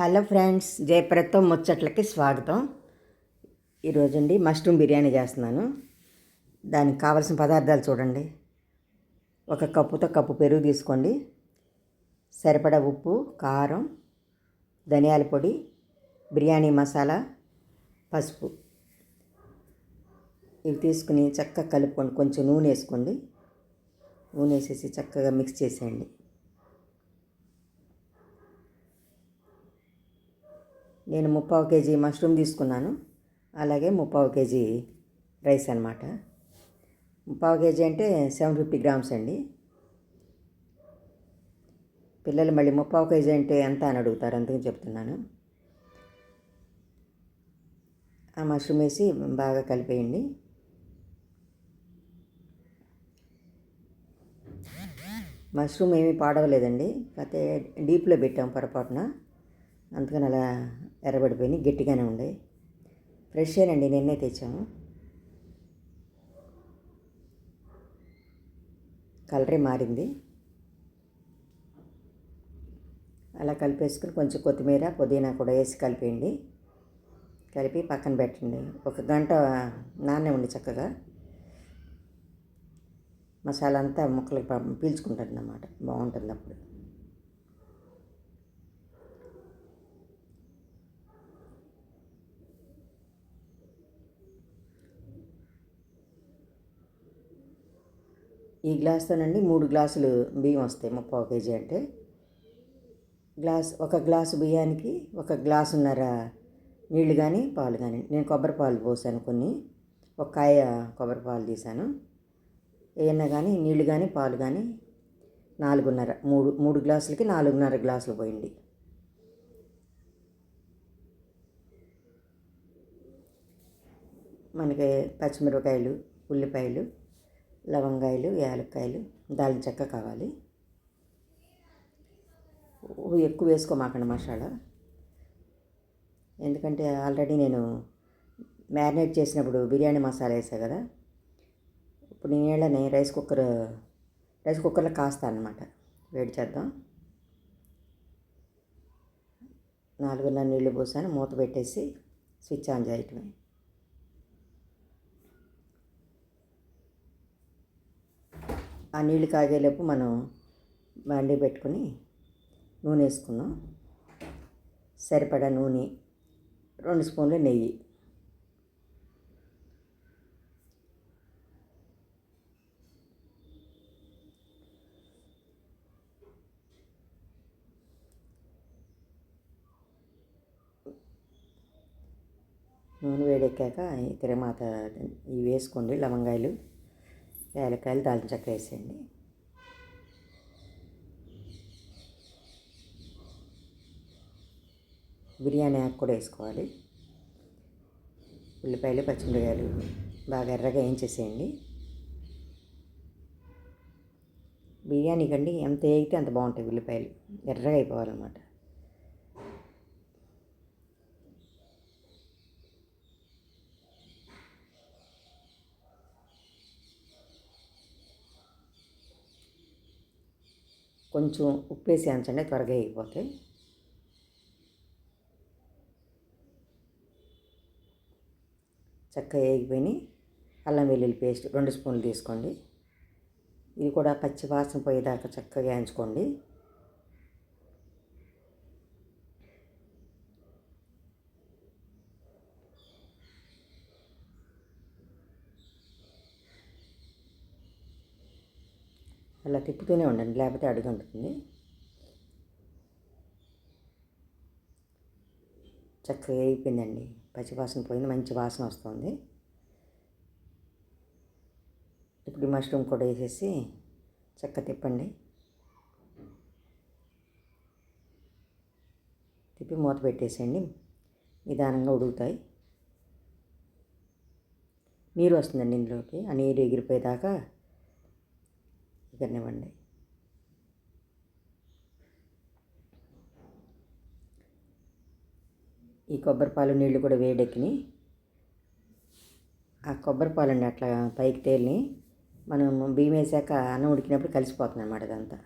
Hello friends జయప్రతో ముచ్చట్లకి స్వాగతం. ఈరోజండి mushroom biryani చేస్తున్నాను. దానికి కావలసిన పదార్థాలు చూడండి. ఒక కప్పుతో కప్పు పెరుగు తీసుకోండి. సరిపడా ఉప్పు కారం ధనియాల పొడి బిర్యానీ మసాలా పసుపు. ఇవి తీసుకుని చక్కగా కలుపుకోండి. కొంచెం నూనె వేసుకోండి. నూనె వేసేసి చక్కగా మిక్స్ చేసేయండి. నేను ముప్పావు కేజీ మష్రూమ్ తీసుకున్నాను. అలాగే ముప్పావు కేజీ రైస్ అనమాట ముప్పావు కేజీ అంటే సెవెన్ ఫిఫ్టీ గ్రామ్స్ అండి. పిల్లలు మళ్ళీ ముప్పావు కేజీ అంటే ఎంత అని అడుగుతారు అందుకని చెప్తున్నాను. ఆ మష్రూమ్ వేసి బాగా కలిపేయండి. మష్రూమ్ ఏమీ పాడవలేదండి. కాకపోతే డీప్లో పెట్టాం పొరపాటున. అందుకని అలా ఎర్రబడిపోయినాయి గట్టిగానే ఉండే ఫ్రెష్ అండి నిన్నే తెచ్చాము. కలరే మారింది. అలా కలిపేసుకుని కొంచెం కొత్తిమీర పుదీనా కూడా వేసి కలిపేయండి. కలిపి పక్కన పెట్టండి. ఒక గంట నానే ఉండి చక్కగా. మసాలా అంతా ముక్కలకి పీల్చుకుంటుంది అన్నమాట బాగుంటుంది అప్పుడు. ఈ గ్లాస్తోనండి మూడు గ్లాసులు బియ్యం వస్తాయి ముప్పావు కేజీ అంటే. గ్లాస్ ఒక గ్లాసు బియ్యానికి ఒక గ్లాసున్నర నీళ్ళు కానీ పాలు కానీ నేను కొబ్బరి పాలు పోసాను కొన్ని. ఒక కాయ కొబ్బరి పాలు తీసాను. ఏమన్నా కానీ నీళ్ళు కానీ పాలు కానీ నాలుగున్నర మూడు మూడు గ్లాసులకి నాలుగున్నర గ్లాసులు పోయింది. మనకి పచ్చిమిరపకాయలు ఉల్లిపాయలు లవంగాయలు యాలక్కాయలు దాల్చిన చెక్క కావాలి. ఎక్కువ వేసుకోమాకండి మసాలా. ఎందుకంటే ఆల్రెడీ నేను మ్యారినేట్ చేసినప్పుడు బిర్యానీ మసాలా వేసా కదా. ఇప్పుడు నీళ్ళని రైస్ కుక్కర్ రైస్ కుక్కర్లో కాస్తాను అనమాట వేడి చేద్దాం. నాలుగున్నర నీళ్ళు పోసాను. మూత పెట్టేసి స్విచ్ ఆన్ చేయటమే. ఆ నీళ్ళు కాగేలోపు మనం బండి పెట్టుకుని నూనె వేసుకున్నాం సరిపడా నూనె రెండు స్పూన్లు నెయ్యి. నూనె వేడెక్కాక ఈ తిరమాత ఇవి వేసుకోండి లవంగాయలు. ఏలకాయలు దాల్చిన చెక్క వేసేయండి. బిర్యానీ ఆకు కూడా వేసుకోవాలి. ఉల్లిపాయలు పచ్చిమిరకాయలు బాగా ఎర్రగా వేయించేసేయండి. బిర్యానీ కండి ఎంత వేగితే అంత బాగుంటాయి ఉల్లిపాయలు. ఎర్రగా అయిపోవాలన్నమాట. కొంచెం ఉప్పు వేసి అంచండి త్వరగా వేగిపోతాయి చక్కగా వేగిపోయి అల్లం వెల్లుల్లి పేస్ట్ రెండు స్పూన్లు తీసుకోండి. ఇది కూడా పచ్చి వాసన పోయేదాకా చక్కగా వేయించుకోండి. అలా తిప్పుతూనే ఉండండి లేకపోతే అడుగుంటుంది. చక్కగా అయిపోయిందండి. పచ్చివాసన పోయింది మంచి వాసన వస్తుంది. ఇప్పుడు మష్రూమ్ కూడా వేసేసి చక్క తిప్పండి. తిప్పి మూత పెట్టేసేయండి. నిదానంగా ఉడుకుతాయి. నీరు వస్తుందండి ఇందులోకి. ఆ నీరు ఎగిరిపోయేదాకా ధన్యవాడి ఈ కొబ్బరిపాలు నీళ్ళు కూడా వేడెక్కినాయి ఆ కొబ్బరిపాలండి అట్లా పైకి తేలిని మనం బియ్యం వేసాక అన్నం ఉడికినప్పుడు కలిసిపోతుంది అనమాట అదంతా.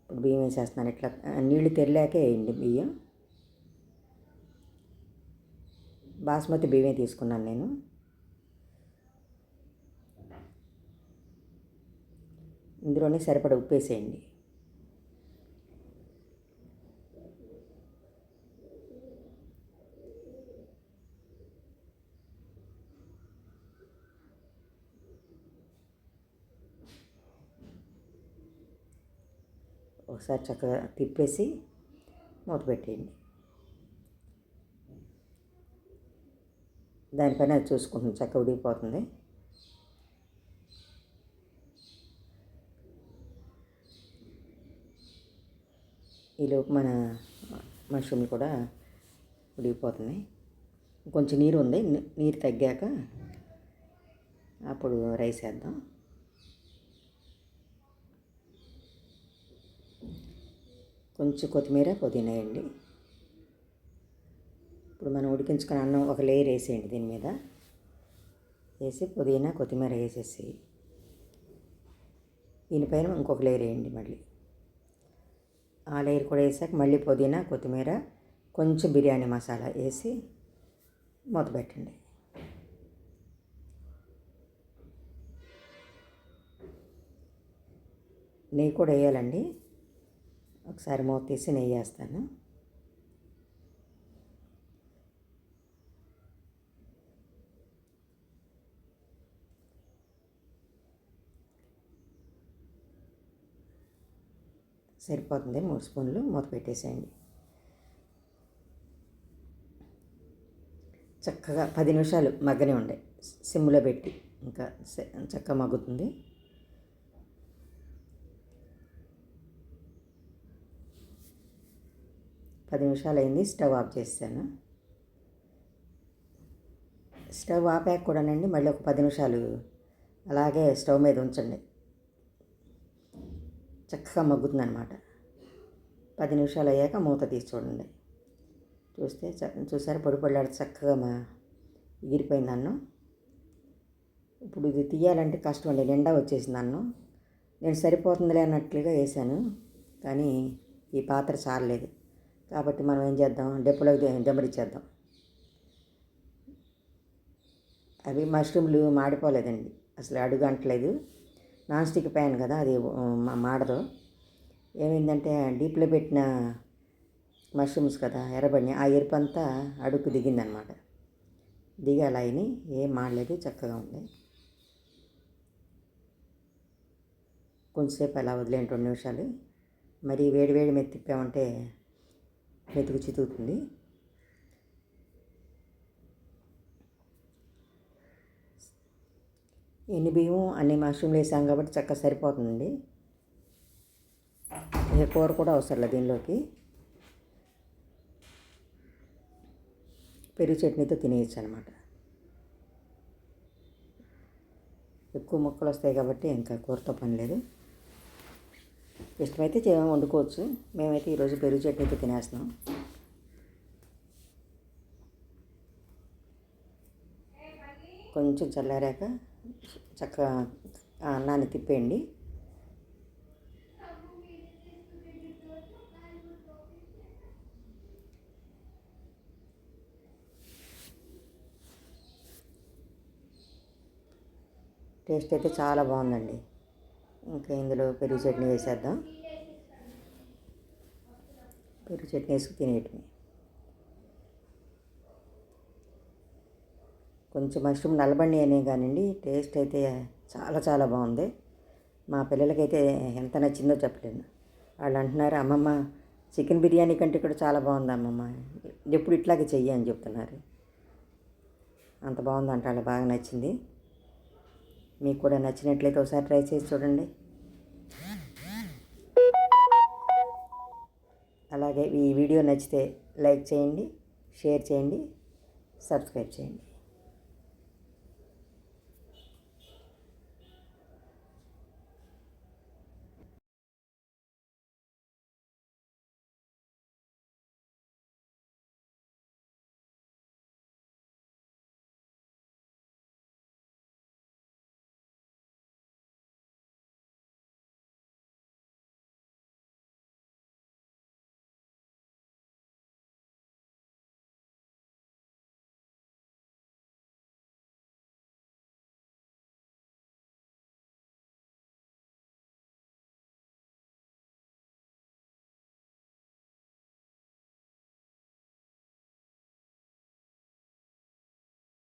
ఇప్పుడు బియ్యం వేసేస్తున్నాను. ఇట్లా నీళ్ళు తెరిలాకే వేయండి బియ్యం. బాస్మతి బియ్యమే తీసుకున్నాను నేను. ఇందులోనే సరిపడ ఉప్పేసేయండి. ఒకసారి చక్కగా తిప్పేసి మూత పెట్టేయండి. దానిపైన అది చూసుకుంటుంది చక్కగా ఉడికిపోతుంది. ఈలోపు మన మష్రూమ్లు కూడా ఉడికిపోతున్నాయి. కొంచెం నీరు ఉంది. నీరు తగ్గాక అప్పుడు రైస్ వేద్దాం. కొంచెం కొత్తిమీర పుదీనా వేయండి ఇప్పుడు మనం ఉడికించుకున్న అన్నం ఒక లేయర్ వేసేయండి దీని మీద. వేసి పుదీనా కొత్తిమీర వేసేసి దీనిపైన ఇంకొక లేయర్ వేయండి మళ్ళీ. ఆ లేయర్ కూడా వేసాక మళ్ళీ పుదీనా కొత్తిమీర కొంచెం బిర్యానీ మసాలా వేసి మూత పెట్టండి. నెయ్యి కూడా వేయాలండి. ఒకసారి మూత తీసి నెయ్యి వేస్తాను. సరిపోతుంది. మూడు స్పూన్లు మూత పెట్టేసేయండి. చక్కగా పది నిమిషాలు మగ్గనే ఉండే. సిమ్లో పెట్టి ఇంకా చక్కగా మగ్గుతుంది. పది నిమిషాలు అయింది స్టవ్ ఆఫ్ చేశాను స్టవ్ ఆపాక కూడానండి మళ్ళీ ఒక పది నిమిషాలు అలాగే స్టవ్ మీద ఉంచండి. చక్కగా మగ్గుతుంది అనమాట పది నిమిషాలు అయ్యాక మూత తీసి చూడండి. చూస్తే చ- చూసారా? పొడి పొడిలాడు చక్కగా మా ఎగిరిపోయింది అన్నం. ఇప్పుడు ఇది తీయాలంటే కష్టం అండి నిండా వచ్చేసింది అన్నం. నేను సరిపోతుందిలే అన్నట్లుగా వేసాను. కానీ ఈ పాత్ర చాలలేదు. కాబట్టి మనం ఏం చేద్దాం? డెప్పులోకి దెమ్మరిచ్చేద్దాం అవి మష్రూమ్లు మాడిపోలేదండి. అసలు అడుగు అంటలేదు నాన్ స్టిక్ ప్యాన్ కదా అది మా- మాడదు. ఏమైందంటే డీప్లో పెట్టిన మష్రూమ్స్ కదా ఎర్రబడిని ఆ ఎరుపు అంతా అడుగు దిగిందనమాట. దిగి అలా అయినాయి ఏం మాడలేదు చక్కగా ఉంది. కొంచెంసేపు అలా వదిలేను రెండు నిమిషాలు. మరి వేడి వేడి మీద తిప్పామంటే మెతుకు చితుకుతుంది. ఎన్ని బియ్యం అన్ని మష్రూమ్లు వేసాం కాబట్టి చక్కగా సరిపోతుందండి. ఏ కూర కూడా అవసరం లేదు దీనిలోకి. పెరుగు చట్నీతో తినేయచ్చు అనమాట ఎక్కువ మొక్కలు వస్తాయి కాబట్టి ఇంకా కూరతో పని లేదు. ఇష్టమైతే చే- వండుకోవచ్చు. మేమైతే ఈరోజు పెరుగు చట్నీతో తినేస్తున్నాం. కొంచెం చల్లారాక చక్కగా అన్నాన్ని తిప్పేయండి. టేస్ట్ అయితే చాలా బాగుందండి. ఇంకా ఇందులో పెరుగు చట్నీ వేసేద్దాం. పెరుగు చట్నీ వేసుకు తినేయటమే. కొంచెం మష్రూమ్ నల్లబండి అనే కానివ్వండి టేస్ట్ అయితే చాలా చాలా బాగుంది. మా పిల్లలకైతే ఎంత నచ్చిందో చెప్పలేను. వాళ్ళు అంటున్నారు అమ్మమ్మ చికెన్ బిర్యానీ కంటే కూడా చాలా బాగుంది అమ్మమ్మ. ఎప్పుడు ఇట్లాగే చెయ్యి అని చెప్తున్నారు. అంత బాగుందంట వాళ్ళకి బాగా నచ్చింది. మీకు కూడా నచ్చినట్లయితే ఒకసారి ట్రై చేసి చూడండి. అలాగే ఈ వీడియో నచ్చితే లైక్ చేయండి షేర్ చేయండి సబ్స్క్రైబ్ చేయండి.